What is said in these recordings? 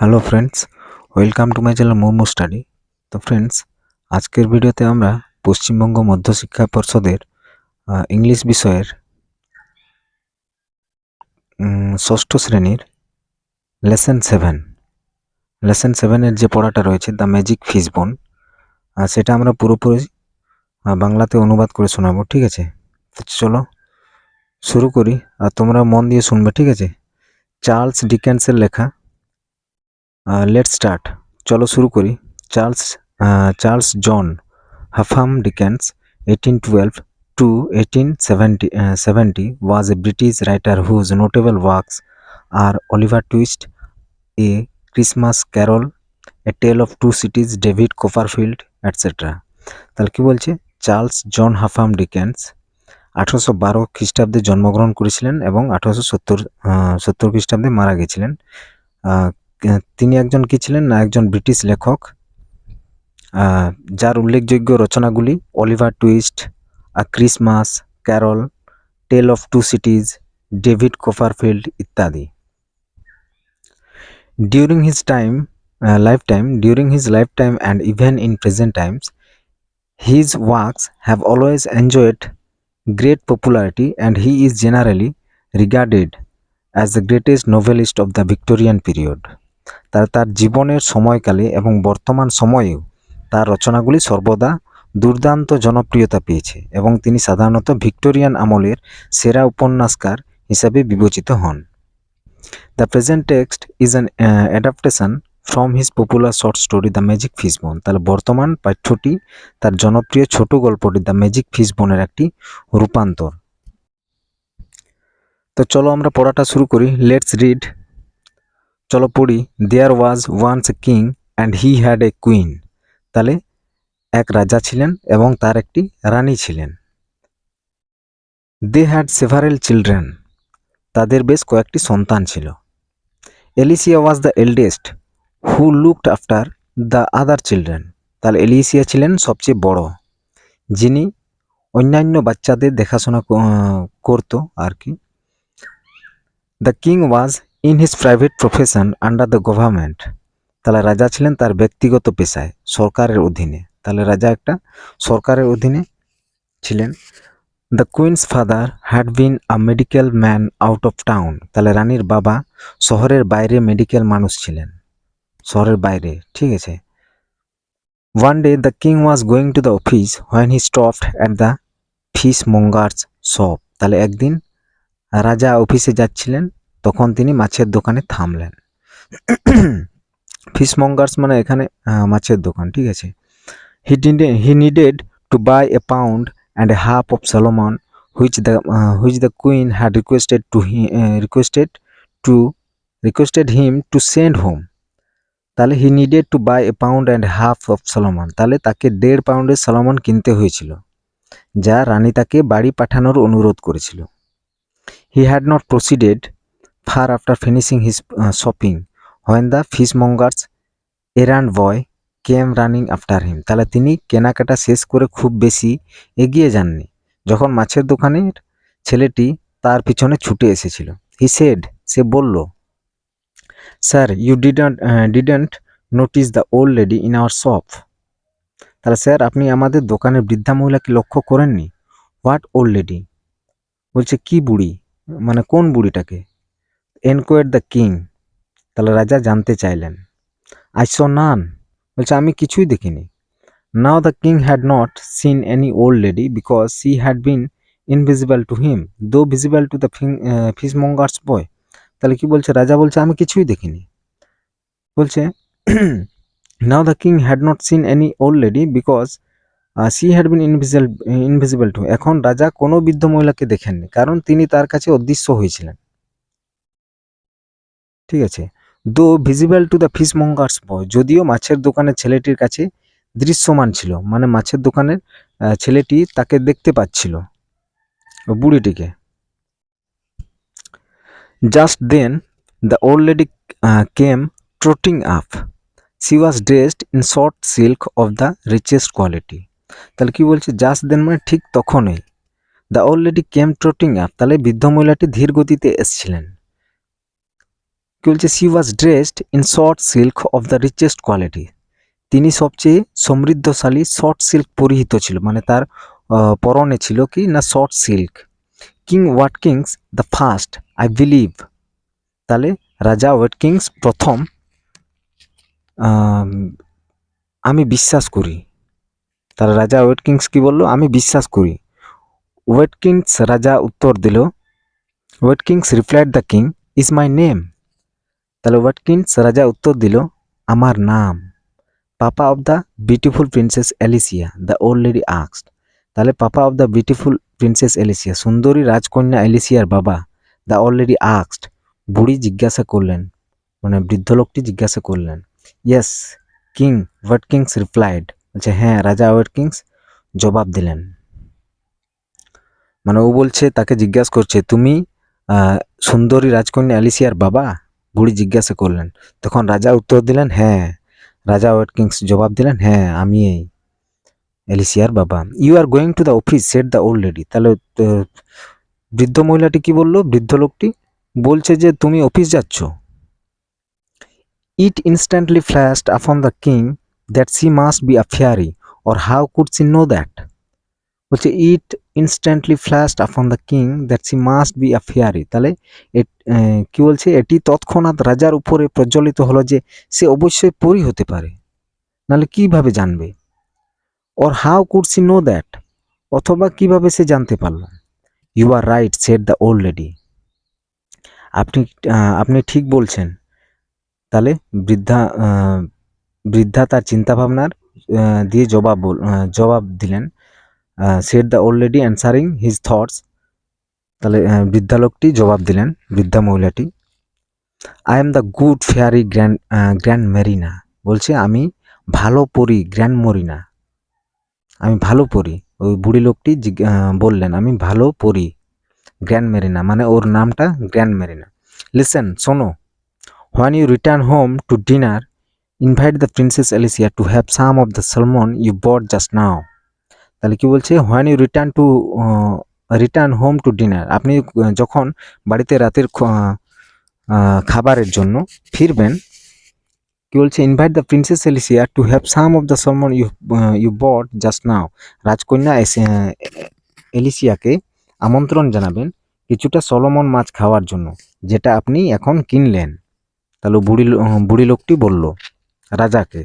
Hello friends welcome to my channel momo study তো friends আজকের ভিডিওতে আমরা পশ্চিমবঙ্গ মধ্যশিক্ষা পর্ষদের ইংলিশ বিষয়ের ষষ্ঠ শ্রেণির লেসন সেভেন লেসন সেভেনের যে পড়াটা রয়েছে দ্য ম্যাজিক ফিসবোন সেটা আমরা পুরোপুরি বাংলাতে অনুবাদ করে শোনাবো, ঠিক আছে? চলো শুরু করি, আর তোমরা মন দিয়ে শুনবে, ঠিক আছে? চার্লস ডিকেন্সের লেখা লেট স্টার্ট চলো শুরু করি। Charles Charles John Huffam Dickens eighteen twelve to eighteen seventy seventy was a British writer whose notable works are Oliver Twist a Christmas Carol a tale of two cities David Copperfield etcetera তাহলে কি বলছে? Charles John Huffam Dickens আঠারোশো বারো খ্রিস্টাব্দে জন্মগ্রহণ করেছিলেন এবং আঠারোশো সত্তর সত্তর খ্রিস্টাব্দে মারা গেছিলেন। তিনি একজন কি ছিলেন না একজন ব্রিটিশ লেখক আহ, যার উল্লেখযোগ্য রচনাগুলি Oliver Twist a Christmas Carol Tale of Two Cities David Copperfield ইত্যাদি during his time life time during his life time and even in present times his works have always enjoyed great popularity and he is generally regarded as the greatest novelist of the Victorian period. তার তার জীবনের সময়কালে এবং বর্তমান সময়েও তার রচনাগুলি সর্বদা দুর্দান্ত জনপ্রিয়তা পেয়েছে এবং তিনি সাধারণত ভিক্টোরিয়ান আমলের সেরা উপন্যাসকার হিসাবে বিবেচিত হন। The present text is an adaptation from his popular short story the magic fishbone তাহলে বর্তমান পাঠ্যটি তার জনপ্রিয় ছোট গল্পটি দ্য ম্যাজিক ফিসবোনের একটি রূপান্তর। তো চলো আমরা পড়াটা শুরু করি। লেটস রিড চলো পড়ি there was once a king and he had a queen তাহলে এক রাজা ছিলেন এবং তার একটি রানী ছিলেন। দে হ্যাড সেভারেল চিলড্রেন তাদের বেশ কয়েকটি সন্তান ছিল। Alicia was the eldest who looked after the other children তাহলে এলিসিয়া ছিলেন সবচেয়ে বড়, যিনি অন্যান্য বাচ্চাদের দেখাশোনা করতো আর কি। The king was in his private profession under the government তাহলে রাজা ছিলেন তার ব্যক্তিগত পেশায়, সরকারের অধীনে। তাহলে রাজা একটা সরকারের অধীনে ছিলেন। The queen's father had been a medical man out of town তাহলে রানীর বাবা শহরের বাইরে মেডিকেল মানুষ ছিলেন। শহরের বাইরে, ঠিক আছে। One day the king was going to the office when he stopped at the fishmonger's shop তাহলে একদিন রাজা অফিসে যাচ্ছিলেন তখন তিনি মাছের দোকানে থামলেন। ফিশ মঙ্গার্স মানে এখানে মাছের দোকান, ঠিক আছে? He he needed to buy a pound and a half of salmon which the which the queen had requested to he requested to requested him to send home তাহলে he needed to buy a pound and half of salmon তাহলে তাকে দেড় পাউন্ডের Solomon কিনতে হয়েছিল, যা রানী তাকে বাড়ি পাঠানোর অনুরোধ করেছিল। He had not proceeded far after finishing his shopping when the fishmonger's errand boy came running after him তাহলে তিনি কেনাকাটা শেষ করে খুব বেশি এগিয়ে যাননি। যখন মাছের দোকানের ছেলেটি তার পিছনে ছুটে এসেছিল হি সেড সে বলল sir you didn't didn't notice the old lady in our shop তাহলে স্যার, আপনি আমাদের দোকানের বৃদ্ধা মহিলাকে লক্ষ্য করেননি? হোয়াট ওল্ড লেডি বলছে, কি বুড়ি? মানে কোন বুড়িটাকে? Enquire the king. তাহলে রাজা জানতে চাইলেন আই স নান বলছে, আমি কিছুই দেখিনি। Now the king had not seen any old lady because she had been invisible to him though visible to the fishmonger's boy তাহলে কি বলছে? রাজা বলছে, আমি কিছুই দেখিনি। বলছে now the king had not seen any old lady because she had been invisible invisible to এখন রাজা কোনো বৃদ্ধ মহিলাকে দেখেননি, কারণ তিনি তার কাছে অদৃশ্য হয়েছিলেন। ঠিক আছে? Though visible to the fishmonger's boy যদিও মাছের দোকানের ছেলেটির কাছে দৃশ্যমান ছিল মানে মাছের দোকানের ছেলেটি তাকে দেখতে পাচ্ছিল বুড়িটিকে। Just then the old lady came trotting up she was dressed in short silk of the richest quality তাহলে কি বলছে? জাস্ট দেন মানে ঠিক তখনই। The old lady came trotting up তাহলে বৃদ্ধ মহিলাটি ধীর গতিতে এসছিলেন। কি বলছে she was dressed in short silk of the richest quality তিনি সবচেয়ে সমৃদ্ধশালী শর্ট সিল্ক পরিহিত ছিল মানে তার পরনে ছিল কি না short silk king Watkins the first I believe তাহলে রাজা ওয়েটকিংস প্রথম আমি বিশ্বাস করি। তার রাজা ওয়েটকিংস কি বলল? আমি বিশ্বাস করি। ওয়েটকিংস রাজা উত্তর দিল Watkins replied the king is my name Watkins রাজা উত্তর দিল, আমার নাম papa of the beautiful princess Alicia the old lady আক্সড তাহলে papa of the beautiful princess Alicia সুন্দরী রাজকন্যা এলিসিয়ার বাবা দ্য অলরেডি আক্সড বুড়ি জিজ্ঞাসা করলেন মানে বৃদ্ধ লোকটি জিজ্ঞাসা করলেন ইয়েস কিং ওয়েটকিংস রিপ্লাইড বলছে হ্যাঁ রাজা ওয়েটকিংস জবাব দিলেন। মানে ও বলছে, তাকে জিজ্ঞাসা করছে, তুমি সুন্দরী রাজকন্যা অ্যালিসিয়ার বাবা? বুড়ি জিজ্ঞাসা করলেন, তখন রাজা উত্তর দিলেন হ্যাঁ। রাজা ওয়েটকিংস জবাব দিলেন হ্যাঁ আমি এই এলিসিয়ার বাবা। You are going to the office said the old lady তাহলে বৃদ্ধ মহিলাটি কি বলল? বৃদ্ধ লোকটি বলছে যে, তুমি অফিস যাচ্ছ। It instantly flashed upon the king that she must be a fairy or how could she know that বলছে it instantly flashed upon the king that she must be a fairy তাহলে কি বলছে? এটি তৎক্ষণাৎ রাজার উপরে প্রজ্বলিত হলো যে সে অবশ্যই পরি হতে পারে। নাহলে কীভাবে জানবে? Or how could she know that অথবা কীভাবে সে জানতে পারল? You are right said the old lady আপনি আপনি ঠিক বলছেন। তাহলে বৃদ্ধা বৃদ্ধা তার চিন্তাভাবনার দিয়ে জবাব জবাব দিলেন। Said the old lady answering his thoughts তাহলে বৃদ্ধা লোকটি জবাব দিলেন, বৃদ্ধা মহিলাটি। I am the good fairy Grand Grand Marina বলছে, আমি ভালো পড়ি গ্র্যান্ড মরিনা আমি ভালো পড়ি ওই বুড়ি লোকটি বললেন, আমি ভালো পড়ি গ্র্যান্ড মেরিনা মানে ওর নামটা গ্র্যান্ড মেরিনা লিসেন শোনো। When you return home to dinner invite the princess Alicia to have some of the salmon you bought just now তাহলে কি বলছে when you return to return home to dinner আপনি যখন বাড়িতে রাতের খাবারের জন্য ফিরবেন, কি বলছে invite the princess Alicia to have some of the salmon you you bought just now রাজকন্যা এলিসিয়াকে আমন্ত্রণ জানাবেন কিছুটা সলোমন মাছ খাওয়ার জন্য, যেটা আপনি এখন কিনলেন। তাহলে বুড়ি বুড়ি লোকটি বলল, রাজাকে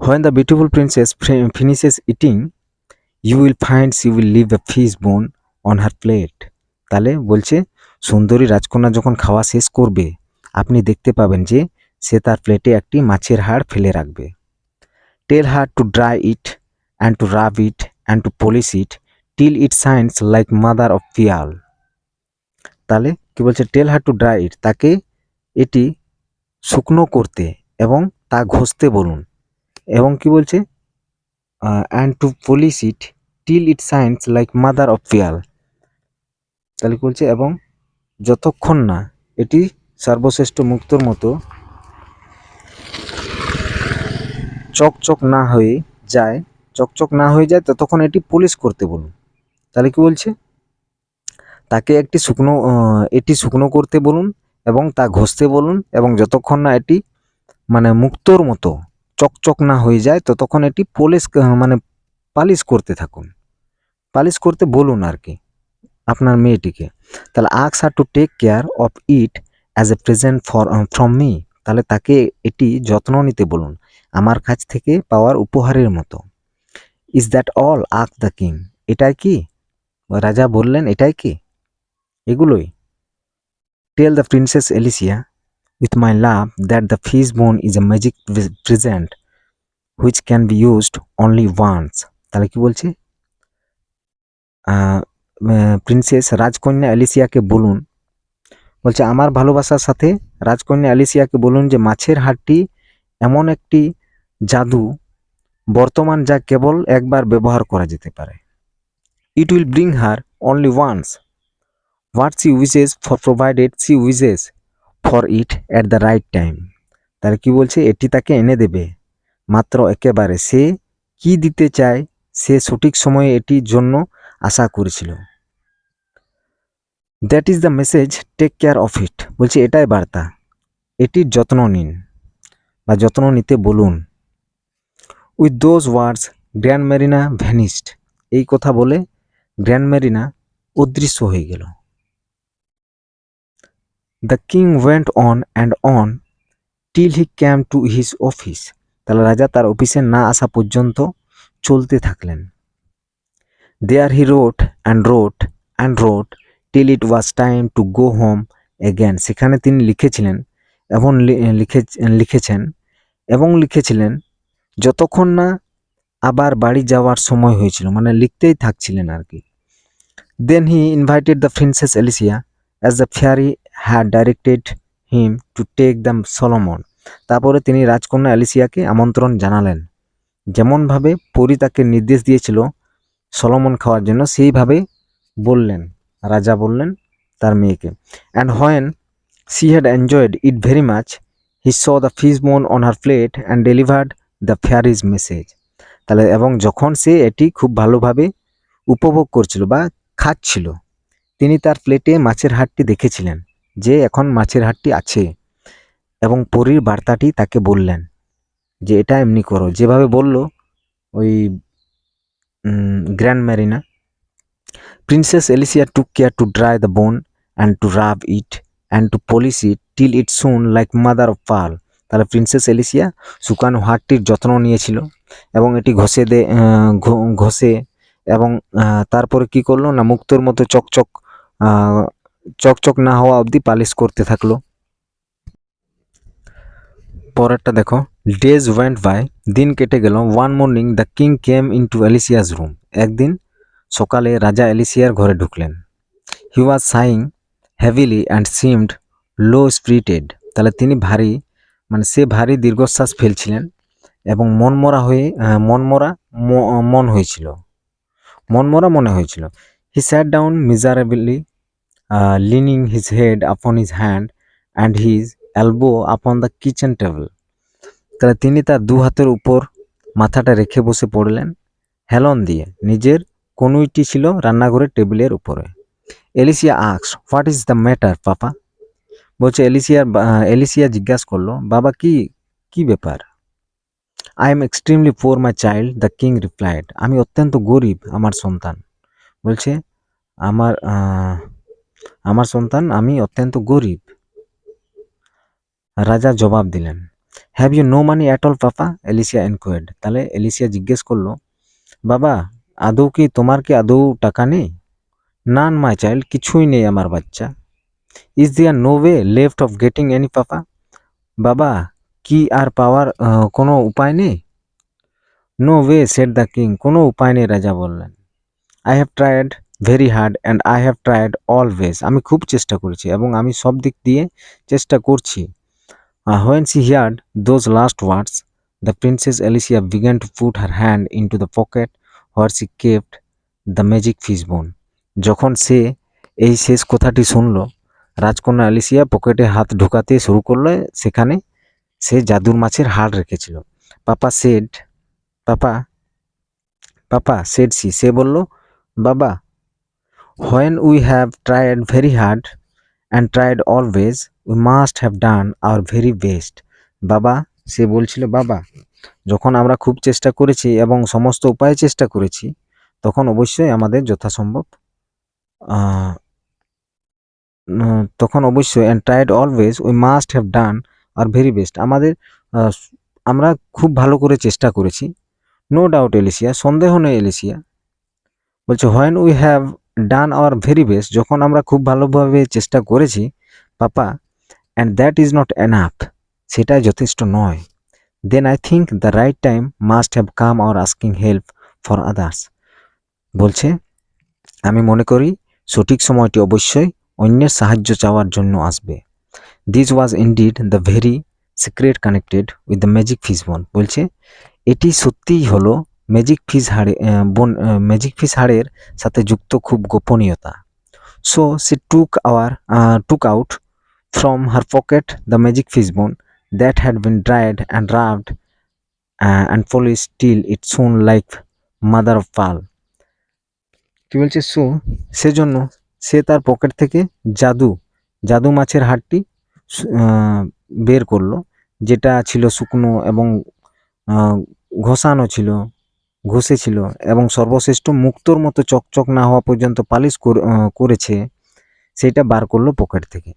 When the beautiful princess fi- finishes eating, you will find she will leave a fish bone on her plate. তাহলে বলছে সুন্দরী রাজকন্যা যখন খাওয়া শেষ করবে আপনি দেখতে পাবেন যে সে তার প্লেটে একটি মাছের হাড় ফেলে রাখবে। Tell her to dry it and to rub it and to polish it till it shines like mother of pearl তাহলে কি বলছে tell her to dry it তাকে এটি শুকনো করতে এবং তা ঘষতে বলুন। এবং কি বলছে? And to polish it till it shines like mother of pearl তাহলে কি বলছে? এবং যতক্ষণ না এটি সর্বশ্রেষ্ঠ মুক্তর মতো চকচক না হয়ে যায়, চকচক না হয়ে যায়, ততক্ষণ এটি পলিশ করতে বলুন। তাহলে কি বলছে? তাকে একটি শুকনো এটি শুকনো করতে বলুন এবং তা ঘষতে বলুন এবং যতক্ষণ না এটি মানে মুক্তোর মতো চকচক না হয়ে যায়, তো তখন এটি পলিশ মানে পালিশ করতে থাকুন। পালিশ করতে বলুন আর কি, আপনার মেয়েটিকে। তাহলে আক্স her to take care of it as a present for from me তাহলে তাকে এটি যত্ন নিতে বলুন, আমার কাছ থেকে পাওয়ার উপহারের মতো। ইজ দ্যাট অল আক দ্য কিং এটাই কি? রাজা বললেন, এটাই কি? এগুলোই। Tell the princess Alicia with my love that the fish bone is a magic pre- present, which can be used only once. তাহলে কি বলছে? প্রিন্সেস রাজকন্যা অ্যালিসিয়াকে বলুন। বলছে, আমার ভালোবাসার সাথে রাজকন্যা অ্যালিসিয়াকে বলুন যে মাছের হাড়টি এমন একটি জাদু, বর্তমান যা কেবল একবার ব্যবহার করা যেতে পারে। It will bring her only once what she wishes for provided she wishes for it at the right time তাহলে কি বলছে? এটি তাকে এনে দেবে। মাত্র একেবারে সে কি দিতে চায়? সে সঠিক সময়ে এটির জন্য আশা করেছিল। That is the message take care of it বলছে, এটাই বার্তা। এটির যত্ন নিন বা যত্ন নিতে বলুন। With those words Grand Marina vanished এই কথা বলে গ্র্যান্ড মেরিনা অদৃশ্য হয়ে গেল। The king went on and on till he came to his office তাহলে রাজা তার অফিসে না আসা পর্যন্ত চলতে থাকলেন। There he wrote and wrote and wrote till it was time to go home again সেখানে তিনি লিখেছিলেন এবং লিখে, লিখেছেন এবং লিখেছিলেন, যতক্ষণ না আবার বাড়ি যাওয়ার সময় হয়েছিল। মানে লিখতেই থাকছিলেন আর কি। Then he invited the princess Alicia as the fairy had directed him to take the salmon তারপরে তিনি রাজকন্যা এলিসিয়াকে আমন্ত্রণ জানালেন। যেমনভাবে পরি তাকে নির্দেশ দিয়েছিল সলোমন খাওয়ার জন্য, সেইভাবে বললেন, রাজা বললেন তার মেয়েকে। And when she had enjoyed it very much he saw the fish bone on her plate and delivered the fairy's message তাহলে, এবং যখন সে এটি খুব ভালোভাবে উপভোগ করছিল বা খাচ্ছিল, তিনি তার প্লেটে মাছের হাটটি দেখেছিলেন। যে এখন মাছের হাটটি আছে এবং পরীর বার্তাটি তাকে বললেন যে এটা এমনি করো। যেভাবে বলল, ওই Grand Marina, princess Alicia took care to dry the bone and to rub it and to polish it till it shone like mother of pearl তাহলে প্রিন্সেস এলিসিয়া শুকানো হাটটির যত্ন নিয়েছিল এবং এটি ঘষে দে ঘষে এবং তারপরে কি করল না মুক্তোর মতো চকচক চকচক না হওয়া অবধি পালিশ করতে থাকল। পরেরটা দেখো। ডেজ ওয়েন্ট বাই দিন কেটে গেল। One morning the king came in to Alicia's room একদিন সকালে রাজা এলিসিয়ার ঘরে ঢুকলেন। He was sighing heavily and seemed low spirited তাহলে তিনি ভারী মানে সে ভারী দীর্ঘশ্বাস ফেলছিলেন এবং মনমরা হয়ে মনমরা মন হয়েছিল। মনমরা মনে হয়েছিল। He sat down miserably leaning his head upon his hand and his elbow upon the kitchen table তাহলে তিনি তার দু হাতের উপর মাথাটা রেখে বসে পড়লেন। হেলন দিয়ে নিজের কনুইটি ছিল রান্নাঘরের টেবিলের উপরে। Alicia আক্স what is the matter papa? বলছে, এলিসিয়ার এলিসিয়া জিজ্ঞাসা করল, বাবা, কি কি ব্যাপার? I am extremely poor my child the king replied আমি অত্যন্ত গরিব, আমার সন্তান। বলছে, আমার আমার সন্তান, আমি অত্যন্ত গরিব। রাজা জবাব দিলেন have you no money at all papa Alicia enquired তাহলে এলিসিয়া জিজ্ঞেস করল, বাবা, আদৌ কি তোমার কি আদৌ টাকা নেই? নান মাই চাইল্ড কিছুই নেই আমার বাচ্চা। Is there no way left of getting any papa বাবা, কি আর পাওয়ার কোনো উপায় নেই? No way said the king কোনো উপায় নেই, রাজা বললেন। I have tried very hard and I have tried always আমি খুব চেষ্টা করেছি এবং আমি সব দিক দিয়ে চেষ্টা করছি। When she heard those last words the princess Alicia began to put her hand into the pocket where she kept the magic fish bone যখন সে এই শেষ কথাটি শুনল, রাজকন্যা এলিসিয়া পকেটে হাত ঢোকাতে শুরু করল সেখানে সে জাদুর মাছের হাড় রেখেছিল। Papa said papa papa said she সে বলল, বাবা when we have tried very hard and tried always we must have done our very best বাবা, সে বলছিল, বাবা, যখন আমরা খুব চেষ্টা করেছি এবং সমস্ত উপায়ে চেষ্টা করেছি, তখন অবশ্যই আমাদের যথাসম্ভব তখন অবশ্যই and tried always we must have done our very best আমাদের আমরা খুব ভালো করে চেষ্টা করেছি। নো ডাউট এলিসিয়া, সন্দেহ নেই, এলিসিয়া। বলছে when we have done our very best যখন আমরা খুব ভালোভাবে চেষ্টা করেছি, papa and that is not enough সেটাই যথেষ্ট নয়। Then I think the right time must have come our asking help for others বলছে, আমি মনে করি সঠিক সময়টি অবশ্যই অন্যের সাহায্য চাওয়ার জন্য আসবে। This was indeed the very secret connected with the magic fish bone বলছে, এটি সত্যিই হলো ম্যাজিক ফিস হাড়ে বন ম্যাজিক ফিস হাড়ের সাথে যুক্ত খুব গোপনীয়তা। So she took our took out from her pocket the magic fish bone that had been dried and rubbed and polished till it shone like mother of pearl কি বলছে সো সেজন্য সে তার পকেট থেকে জাদু জাদু মাছের হাড়টি বের করল, যেটা ছিল শুকনো এবং ঘষানো ছিল। ঘষে ছিল এবং সর্বশ্রেষ্ঠ মুক্তোর মতো চকচক না হওয়া পর্যন্ত পালিশ করেছে, সেটা বার করল পকেট থেকে।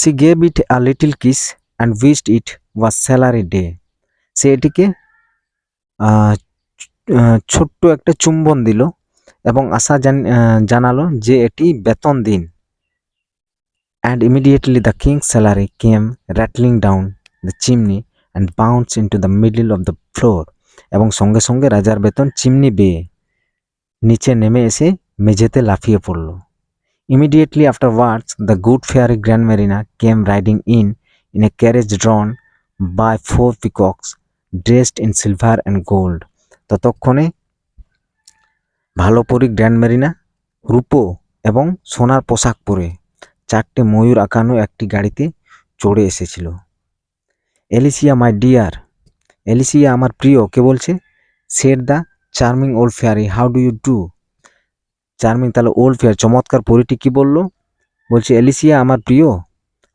She gave it a little kiss and wished it was salary day সে এটিকে ছোট্ট একটা চুম্বন দিল এবং আশা জানালো যে এটি বেতন দিন। And immediately the king's salary came rattling down the chimney and bounced into the middle of the floor এবং সঙ্গে সঙ্গে রাজার বেতন চিমনি বেয়ে নিচে নেমে এসে মেঝেতে লাফিয়ে পড়ল। Immediately afterwards the good fairy Grand Marina came riding in in a carriage drawn by four peacocks dressed in silver and gold ততক্ষণে ভালো পরি গ্র্যান্ড মেরিনা রূপো এবং সোনার পোশাক পরে চারটে ময়ূর আঁকানো একটি গাড়িতে চড়ে এসেছিল। এলিসিয়া মাই ডিয়ার এলিসিয়া আমার প্রিয়, কে বলছে? Said the charming old fairy how do you do? Charming, তাহলে ওল্ড ফেয়ার, চমৎকার পরিটি কি বলল? বলছে, এলিসিয়া আমার প্রিয়,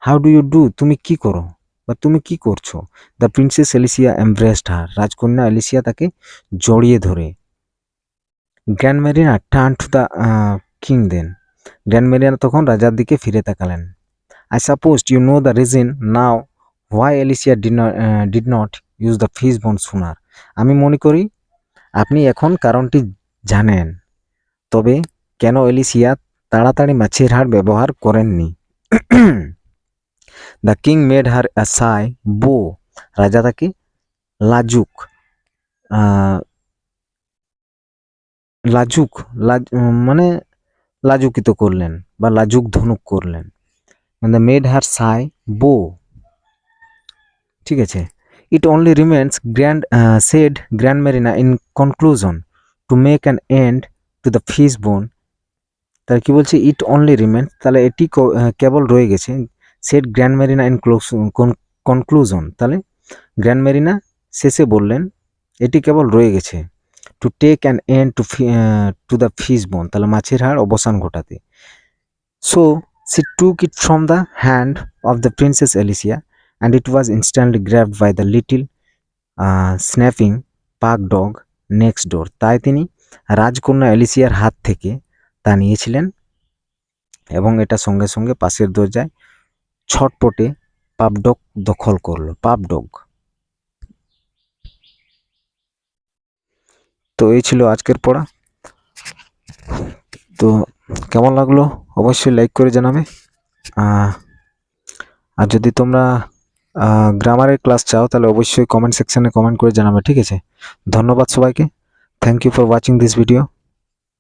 হাউ ডু ইউ ডু? তুমি কি করো? বা তুমি কি করছ? The princess Alicia embraced her. রাজকন্যা এলিসিয়া তাকে জড়িয়ে ধরে। Grandmarina turn to the king then. Grandmarina তখন রাজার দিকে ফিরে তাকালেন। I suppose you know the reason now why Alicia did not use the fish bone sooner আমি মনে করি আপনি এখন কারণটি জানেন, তবে কেন এলিসিয়া তাড়াতাড়ি মাছের হাড় ব্যবহার করেননি? দ্য কিং মেড হার সাই বো, রাজা তাকে লাজুক লাজুক, লাজ মানে লাজুকিত করলেন বা লাজুক ধনুক করলেন। মানে মেড হার সাই বো, ঠিক আছে? It only remains grand said Grandmarina in conclusion to make an end to the fish bone তাহলে কি বলছে? ইট অনলি রিমেন্স তাহলে এটি কেবল রয়ে গেছে said grand Marina in conclusion তাহলে গ্র্যান্ড মেরিনা শেষে বললেন, এটি কেবল রয়ে গেছে to take an end to to the fish bone তাহলে মাছের হাড় অবসান ঘটাতে। So she took it from the hand of the princess Alicia and it was instantly grabbed by the little snapping pug dog next door তাই তিনি রাজকন্যা এলিসিয়ার হাত থেকে তা নিয়েছিলেন এবং এটা সঙ্গে সঙ্গে পাশের দরজায় ছটপটে পাপডগ দখল করল পাপডগ তো এই ছিল আজকের পড়া। তো কেমন লাগল? অবশ্যই লাইক করে জানাবে। আর যদি তোমরা গ্রামারের ক্লাস চাও, তাহলে অবশ্যই কমেন্ট সেকশনে কমেন্ট করে জানাবে, ঠিক আছে? ধন্যবাদ সবাইকে। Thank you for watching this video